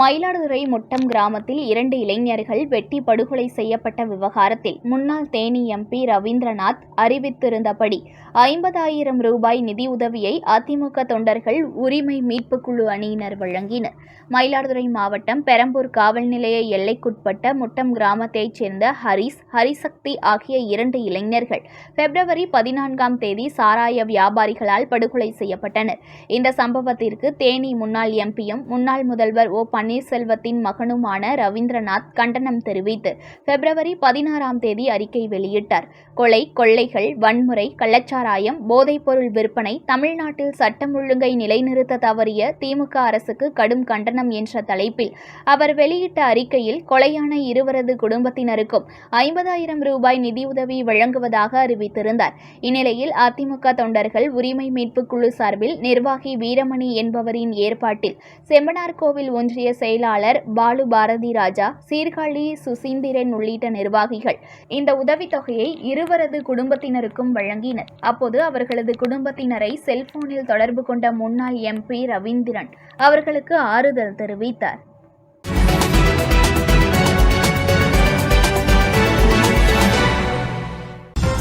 Mayiladuthurai Muttam கிராமத்தில் இரண்டு இளைஞர்கள் வெட்டி படுகொலை செய்யப்பட்ட விவகாரத்தில் முன்னாள் தேனி எம்பி ரவீந்திரநாத் அறிவித்திருந்தபடி ஐம்பதாயிரம் ரூபாய் நிதியுதவியை அதிமுக தொண்டர்கள் உரிமை மீட்புக் குழு அணியினர் வழங்கினர். மயிலாடுதுறை மாவட்டம் பெரம்பூர் காவல் நிலைய எல்லைக்குட்பட்ட முட்டம் கிராமத்தைச் சேர்ந்த ஹரிஸ் ஹரிசக்தி ஆகிய இரண்டு இளைஞர்கள் பிப்ரவரி பதினான்காம் தேதி சாராய வியாபாரிகளால் படுகொலை செய்யப்பட்டனர். இந்த சம்பவத்திற்கு தேனி முன்னாள் எம்பியும் முன்னாள் முதல்வர் ஓ பன்னீர்செல்வத்தின் மகனுமான ரவீந்திரநாத் கண்டனம் தெரிவித்து பிப்ரவரி பதினாறாம் தேதி அறிக்கை வெளியிட்டார். கொலை கொள்ளைகள் வன்முறை கள்ளச்சாராயம் போதைப்பொருள் விற்பனை தமிழ்நாட்டில் சட்டம் ஒழுங்கை நிலைநிறுத்த தவறிய திமுக அரசுக்கு கடும் கண்டனம் என்ற தலைப்பில் அவர் வெளியிட்ட அறிக்கையில் கொலையான இருவரது குடும்பத்தினருக்கும் ஐம்பதாயிரம் ரூபாய் நிதியுதவி வழங்குவதாக அறிவித்திருந்தார். இந்நிலையில் அதிமுக தொண்டர்கள் உரிமை மீட்புக் குழு சார்பில் நிர்வாகி வீரமணி என்பவரின் ஏற்பாட்டில் செம்பனார்கோவில் ஒன்றிய செயலாளர் பாலு பாரதி ராஜா சீர்காழி சுசீந்திரன் உள்ளிட்ட நிர்வாகிகள் இந்த உதவித்தொகையை இருவரது குடும்பத்தினருக்கும் வழங்கினர். அப்போது அவர்களது குடும்பத்தினரை செல்போனில் தொடர்பு கொண்ட முன்னாள் எம்பி ரவீந்திரன் அவர்களுக்கு ஆறுதல் தெரிவித்தார்.